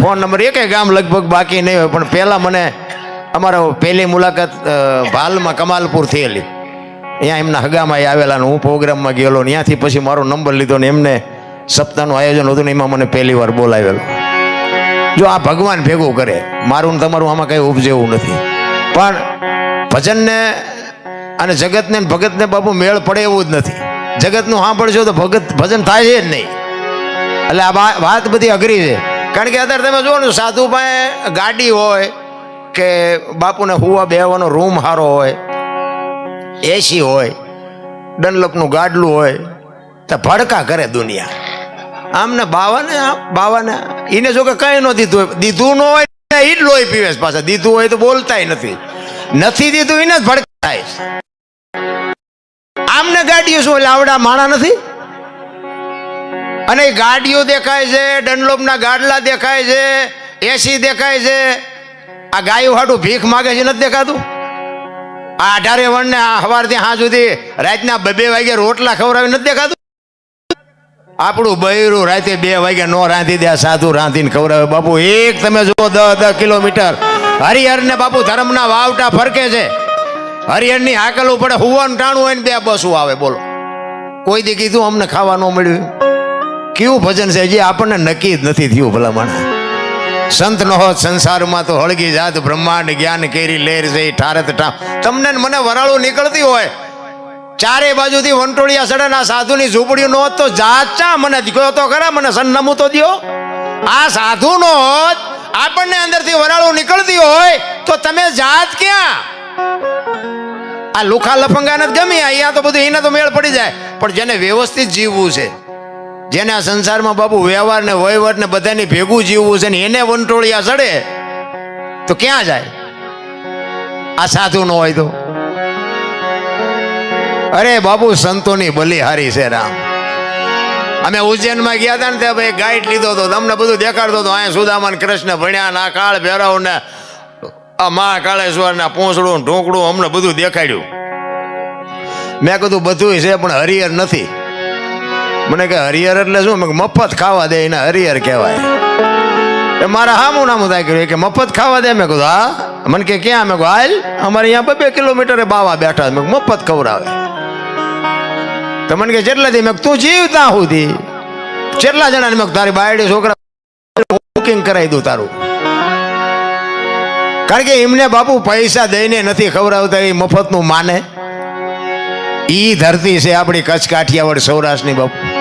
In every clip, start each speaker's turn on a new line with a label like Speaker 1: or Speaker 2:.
Speaker 1: Phone number એકે ગામ લગભગ બાકી નહીં હોય, પણ પહેલાં મને અમારો પહેલી મુલાકાત ભાલમાં કમાલપુર થયેલી. અહીંયા એમના હગામાં આવેલા હું પ્રોગ્રામમાં ગયેલો ને ત્યાંથી પછી મારો નંબર લીધો ને એમને સપ્તાહનું આયોજન હતું ને એમાં મને પહેલી વાર બોલાવેલો. જો આ ભગવાન ભેગું કરે, મારું ને તમારું આમાં કંઈ ઉપજેવું નથી. પણ ભજનને અને જગતને ભગતને બાપુ મેળ પડે એવું જ નથી. જગતનું સાંભળજો તો ભગત, ભજન થાય છે જ નહીં. એટલે આ વાત બધી અઘરી છે. કારણ કે અત્યારે તમે જુઓ ને સાધુ પાસે ગાડી હોય કે બાપુને હુવા બેહવાનો રૂમ સારો હોય એસી હોય ડનલપનું ગાડલું હોય, તો ભડકા કરે દુનિયા. આમને બાવાને બાવાને એને જો કે કંઈ ન દીધું હોય. દીધું ન હોય એ જ લોહી પીવે છે પાછા. દીધું હોય તો બોલતાય નથી. નથી દીધું એને જ ભડકા થાય. આમને ગાડીઓ શું એટલે આવડા માણા નથી? અને ગાડીઓ દેખાય છે, ડનલોપના ગાડલા દેખાય છે એસી દેખાય છે. આ ગાયું હાટું ભીખ માગે છે, નથી દેખાતું? આ અઢારે સવાર સવારથી હા સુધી રાતના બે વાગે રોટલા ખવડાવી નથી દેખાતું? આપણું બૈરું રાતે બે વાગે નો રાંધી દે સાધુ રાંધીને ખવડાવે. બાપુ, એક તમે જુઓ દસ દસ કિલોમીટર. હરિહરને બાપુ ધર્મના વાવટા ફરકે છે. હરિહરની હાકલું પડે હુવાનું ટાણું હોય ને બે બસું આવે, બોલો. કોઈ દી કીધું અમને ખાવા ન મળ્યું. કેવું ભજન છે? જે આપણને નક્કી જ નથી થયું ભલામણ. સંત નો હોત, સંસારમાં તો હળગી જાત, બ્રહ્માંડ જ્ઞાન કેરી લેર છે ઠારત ઠામ. તમને મને વરાળું નીકળતી હોય. ચારે બાજુથી વંટોળિયા સડે ના સાધુની ઝૂંપડીઓ નો તો જાત ચા મને કહો તો ખરા, મને સન્નમું તો દો આ સાધુ નો હોત, આપણને અંદરથી વરાળું નીકળતી હોય, તો તમે જાત ક્યાં? આ લુખા લફંગાને જ ગમી અહીંયા તો બધું એને તો મેળ પડી જાય. પણ જેને વ્યવસ્થિત જીવવું છે જેને આ સંસારમાં બાપુ વ્યવહાર ને વહીવટ ને બધાની ભેગું જીવવું છે ને એને વંટોળિયા ચડે, તો ક્યાં જાય? આ સાધુ ન હોય તો. અરે બાપુ, સંતોની બલિહારી છે રામ. અમે ઉજ્જૈનમાં ગયા હતા ને ત્યાં ભાઈ ગાઈડ લીધો હતો. તમને બધું દેખાડતો હતો. અહીંયા સુદામાન કૃષ્ણ ભણ્યા ના કાળ ભેરવ ને આ મહાકાળેશ્વર ના પૂંછડું ઢોકડું અમને બધું દેખાડ્યું. મેં કીધું બધું છે, પણ હરિહર નથી. મને કે હરિહર એટલે શું? મફત ખાવા દે એને હરિહર કહેવાય. એ મારા હામું નામું થાય કર્યું. કે, મફત ખાવા દે? મેં કીધું હા. મને કે ક્યાં? મેં કીધું હાલ. અમારે અહીંયા બે બે કિલોમીટરે બાવા બેઠા મેં મફત ખવડાવે. તો મને કે જેટલા થી મેં તું જીવતા સુધી. કેટલા જણા મેં તારી બાયડી છોકરા બુકિંગ કરાવી દઉં તારું. કારણ કે એમને બાપુ પૈસા દઈને નથી ખવડાવતા, એ મફતનું માને. ઈ ધરતી છે આપણી કચ્છ કાઠિયાવાડ સૌરાષ્ટ્રની બાપુ.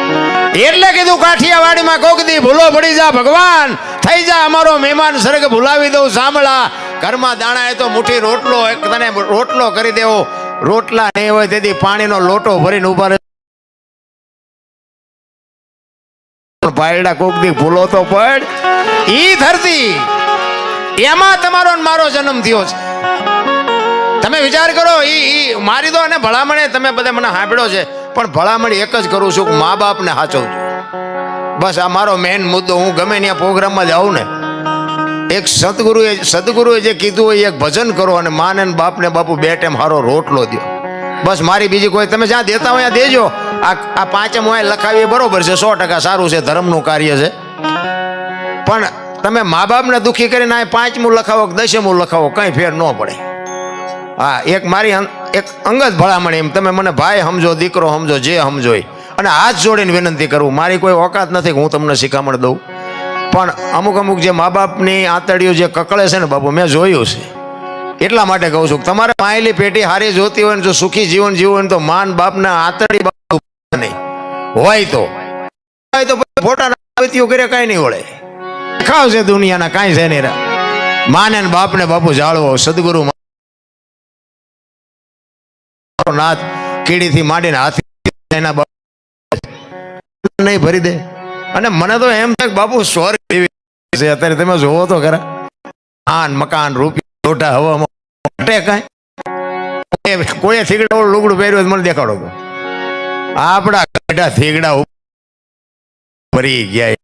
Speaker 1: એટલે કીધું કાઠિયાવાડીમાં કોક દી ભૂલો પડી જા ભગવાન. થઈ જા અમારો મહેમાન સર્ગ ભૂલાવી દઉં સાંભળા. ઘરમાં દાણા એ તો મુઠ્ઠી રોટલો એક તને રોટલો કરી દેવો. રોટલા નહીં હોય તેથી પાણીનો લોટો ભરીને ઊભા રહે. પાયડા કોક દી ભૂલો તો પડ. ઈ ધરતી, એમાં તમારો મારો જન્મ થયો છે. તમે વિચાર કરો, ઈ મારી દો અને ભલામણે તમે બધા મને સાંભળો છે. પણ ભલામણ એક જ કરું છું મા બાપને સાચવજો બસ આ મારો મેઇન મુદ્દો, હું ગમે ત્યાં પ્રોગ્રામમાં જાઉં ને, એક સદગુરુએ સદગુરુએ જે કીધું હોય એક ભજન કરો અને માને બાપને બાપુ બે ટાઈમ હારો રોટલો દો બસ મારી બીજી કોઈ, તમે જ્યાં દેતા હોય ત્યાં દેજો. આ આ પાંચમ હોય લખાવી એ બરોબર છે, સો ટકા સારું છે, ધર્મનું કાર્ય છે. પણ તમે મા બાપને દુઃખી કરીને આ પાંચમું લખાવો દસમું લખાવો, કંઈ ફેર ન પડે. હા, એક મારી એક અંગત ભલામણ એમ. તમે મને ભાઈ સમજો, દીકરો સમજો, જે સમજો અને હાથ જોડીને વિનંતી કરું. મારી કોઈ ઓકાત નથી હું તમને શિખામણ દઉં. પણ અમુક અમુક જે મા બાપની આંતળીઓ જે કકળે છે ને બાપુ, મેં જોયું છે. એટલા માટે કહું છું તમારે માયલી પેટી હારી જોતી હોય ને જો સુખી જીવન જીવવું હોય તો માન બાપના આંતળી બાપ નહીં. હોય તો. હોય તો ફોટાના આવીતીઓ કરે કાંઈ નહીં વળે. ખાવ છે દુનિયાના કાંઈ છે નહીં માને બાપને બાપુ જાળવો, સદગુરુ નાથ કીડીથી માંડીને હાથી એના નહીં ભરી દે. અને મને તો એમ થાય બાપુ સ્વર્ગ અત્યારે તમે જોવો તો ખરા. આન મકાન રૂપિયા લોટા હવામાં ઘટે કાંઈ. કોઈ થીગડા લુગડું પહેર્યું મને દેખાડો આપણા ગઢા થીગડા ભરી ગયા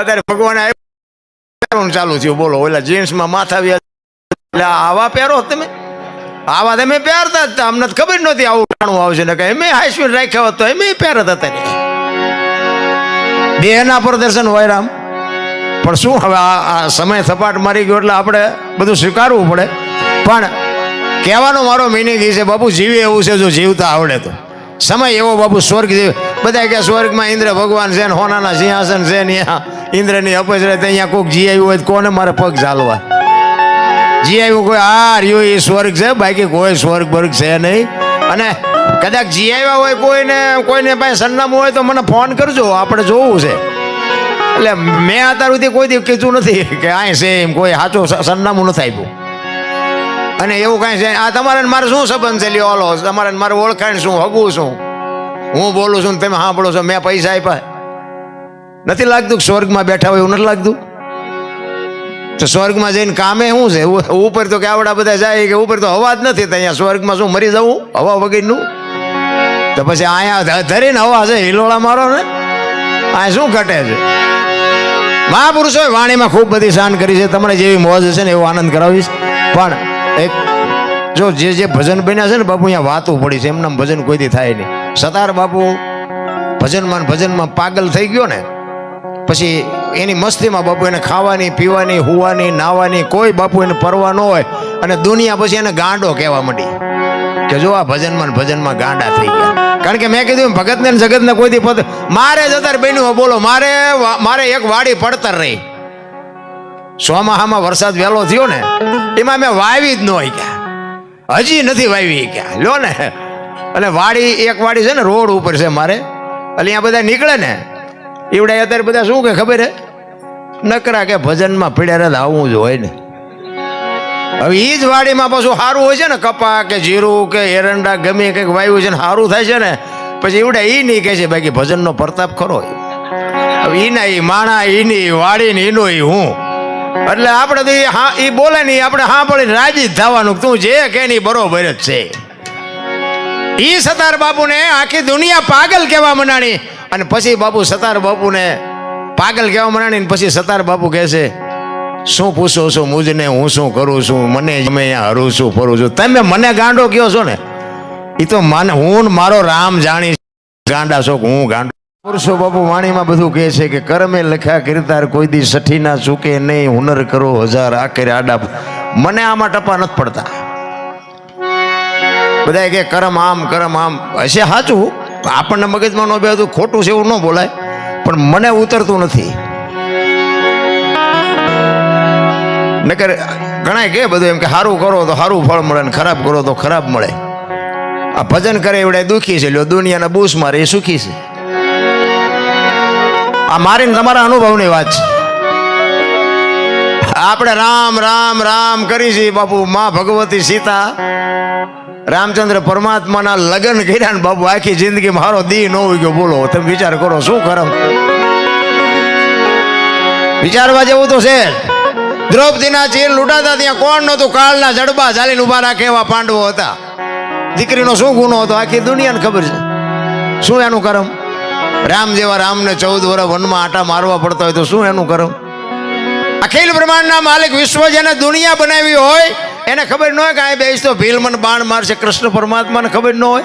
Speaker 1: અત્યારે ભગવાન આવ્યો ચાલુ થયું. બોલો, ઓલા જીન્સમાં માથા વ્યા આવા પહેરો તમે? આવા તમે પહેરતા જ. અમને ખબર નહોતી આવું ટાણું આવશે ને કે એમે હાઈસ્પીડ રાખ્યા હોત તો એમે પહેરત હતા ને. દેહના પ્રદર્શન હોય રામ. પણ શું હવે આ આ સમય સપાટ મારી ગયો એટલે આપણે બધું સ્વીકારવું પડે. પણ કહેવાનો મારો મિનિંગ એ છે, બાપુ, જીવે એવું છે જો જીવતા આવડે તો. સમય એવો બાપુ, સ્વર્ગ જીવે. બધા કે સ્વર્ગમાં ઇન્દ્ર ભગવાન છે હોનાના સિંહાસન છે ને ઇન્દ્રની અપજ રહે અહીંયા કોઈક જી આવ્યું હોય કોને મારે પગ ચાલવા જી આવ્યું કોઈ? આ રહ્યું એ સ્વર્ગ છે. બાકી કોઈ સ્વર્ગ વર્ગ છે નહીં. અને કદાચ જી આવ્યા હોય કોઈને કોઈને પાસે સરનામું હોય તો મને ફોન કરજો. આપણે જોવું છે. એટલે મેં અત્યાર સુધી કોઈ દિવસ કીધું નથી કે આ છે એમ કોઈ સાચું સરનામું નથી આપ્યું. અને એવું કાંઈ છે. આ તમારે મારે શું સંબંધ છે? લ્યો ઓલો તમારે મારે ઓળખાણ શું, હગું શું? હું બોલું છું તમે સાંભળો છો. મેં પૈસા આપ્યા. નથી લાગતું સ્વર્ગમાં બેઠા હોય એવું નથી લાગતું? તો સ્વર્ગમાં જઈને કામે શું છે? ઉપર તો કે આવડા બધા જાય કે ઉપર તો હવા જ નથી તો અહીંયા સ્વર્ગમાં શું મરી જવું? હવા વગરનું? તો પછી અહીંયા ધરીને હવા છે હિલોળા મારો ને? આ શું ઘટે છે? મહાપુરુષોએ વાણીમાં ખૂબ બધી શાન કરી છે. તમારે જેવી મોજ છે ને એવો આનંદ કરાવીશ. પણ એક જો જે જે ભજન બન્યા છે ને બાપુ અહીંયા વાતો પડી છે. એમના ભજન કોઈથી થાય નહીં. સતાર બાપુ ભજનમાં ભજનમાં પાગલ થઈ ગયો ને પછી એની મસ્તીમાં બાપુ એને ખાવાની, પીવાની, હુવાની, નાવાની, કોઈ બાપુ એને પરવા ન હોય. અને દુનિયા પછી એને ગાંડો કહેવા માંડી. કે જો આ ભજનમાં ભજનમાં ગાંડા થઈ ગયા. કારણ કે મેં કીધું ભગતને જગતને કોઈ દી પદ મારે જ અત્યારે બન્યું બોલો, મારે મારે એક વાડી પડતર રહી. સોમાહામાં વરસાદ વહેલો થયો ને, એમાં મેં વાવી જ ન હોય ગયા હજી નથી વાવી ગયા લ્યો ને. અને વાડી એક વાડી છે ને, રોડ ઉપર છે મારે. એટલે અહીંયા બધા નીકળે ને એવડે અત્યારે બધા શું કે ખબર હે? નકરા કે ભજનમાં પીડ્યા રહે આવવું જ હોય ને. હવે એ જ વાડીમાં પાછું સારું હોય છે ને કપા કે જીરું કે એરંડા ગમે કંઈક વાયુ છે ને સારું થાય છે ને, પછી એવડે એ નહીં કહે છે, બાકી ભજનનો પ્રતાપ ખરો હવે એના એ માણા એની વાડી ને એનો એ હું. એટલે આપણે તો એ હા એ બોલે નહીં આપણે હા પડીને રાજી જ થવાનું તું જે કે નહીં બરોબર જ છે. એ સતાર બાપુને આખી દુનિયા પાગલ કહેવા મનાણી. અને પછી બાપુ સતાર બાપુને પાગલ કહેવા મનાણી ને પછી સતાર બાપુ કહે છે, શું પૂછો છો મુજને? હું શું કરું છું? મને તમે અહીંયા હરું છું, ફરું છું. તમે મને ગાંડો કયો છો ને એ તો મને હું મારો રામ જાણી ગાંડા છો હું ગાંડો? પુરુષો બાપુ વાણીમાં બધું કહે છે કે કરમે લખ્યા કીર્તાર કોઈ દી સઠી ના ચૂકે નહીં, હુનર કરો હજાર આખરે આડા. મને આમાં ટપા નથી પડતા. બધા કે કરમ આમ કરમ આમ. હશે સાચું? આપણને મગજમાં ન બે ખોટું છે એવું ન બોલાય. પણ મને ઉતરતું નથી. નકર ઘણા કે બધું એમ કે સારું કરો તો સારું ફળ મળે ને ખરાબ કરો તો ખરાબ મળે. આ ભજન કરે એવડે દુઃખી છે, લ્યો, દુનિયાના બૂસ મારે એ સુખી છે. આ મારી તમારા અનુભવની વાત છે. આપણે રામ રામ રામ કરી છીએ બાપુ, માં ભગવતી સીતા. રામચંદ્ર પરમાત્માના લગ્ન કર્યા ને બાબુ આખી જિંદગી મારો દી ન હોય ગયો બોલો, તમે વિચાર કરો, શું કરમ વિચારવા જેવું તો છે. દ્રૌપદીના ચીર લૂંટાતા ત્યાં કોણ નહોતું? કાળના જડબા ચાલીને ઊભા રાખે એવા પાંડવો હતા. દીકરીનો શું ગુનો હતો? આખી દુનિયાને ખબર છે. શું એનું કરમ? રામ જેવા રામને ચૌદ વર્ષ વનમાં આટા મારવા પડતા હોય તો શું એનું કરમ? અખિલ બ્રહ્માંડના માલિક વિશ્વ જેને દુનિયા બનાવી હોય એને ખબર ન હોય કે આ બેસ તો ભીલ મને બાણ મારશે, કૃષ્ણ પરમાત્માને ખબર ન હોય.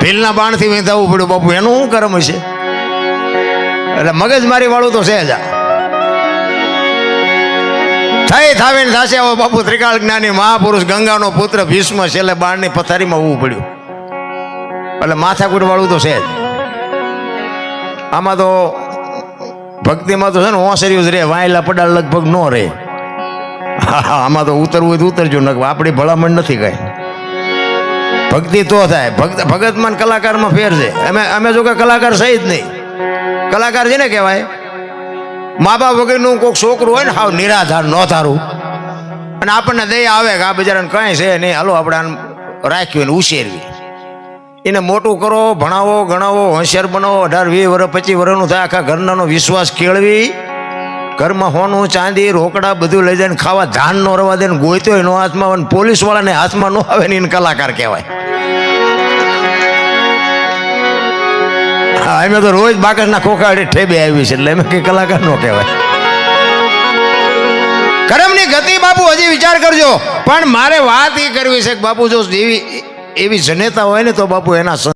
Speaker 1: ભીલના બાણથી વેંધાવું પડ્યું બાપુ, એનું શું કરમ હશે? એટલે મગજ મારી વાળું તો છે જ. થઈ, થાવીને થશે હવે બાપુ, ત્રિકાળ જ્ઞાની મહાપુરુષ, ગંગાનો પુત્ર, ભીષ્મ છેલ્લે બાણની પથારીમાં હોવું પડ્યું. એટલે માથાકૂટ વાળું તો છે જ. આમાં તો ભક્તિમાં તો છે ને ઓસર્યું જ રે વાયલા પડાલ લગભગ ન રહે. આમાં તો ઉતરવું હોય તો ઉતરજો ન આપણી ભલામણ નથી કઈ. ભક્તિ તો થાય. ભક્ત ભગતમાં કલાકારમાં ફેર છે. અમે અમે જો કે કલાકાર સહિત નહીં. કલાકાર છે ને કહેવાય? મા બાપ વગરનું કોઈક છોકરું હોય ને, હાવ નિરાધાર, નોધારું. અને આપણને દયા આવે કે આ બિચારાને કાંઈ છે નહીં. હાલો, આપણે આને રાખ્યું ને ઉછેરવી. એને મોટું કરો, ભણાવો, ગણાવો, હોશિયાર બનાવો. અઢાર, વીસ વર્ષ પચીસ વર્ષનું થાય. આખા ઘરનાનો વિશ્વાસ કેળવી. ઘરમાં હોનું, ચાંદી, રોકડા બધું લઈ જાય ખાવા ધાન નો રવા દે ગોઈતો નો હાથમાં આવે ને પોલીસ વાળાને હાથમાં ન આવે ને એને કલાકાર કહેવાય. હા અમે તો રોજ બાકસના ખોખાડી ઠેબે આવી છે એટલે એમ કે કલાકાર નો કહેવાય. કરમની ગતિ બાપુ, હજી વિચાર કરજો. પણ મારે વાત એ કરવી છે કે બાપુ, જો એવી એવી જનેતા હોય ને તો બાપુ એના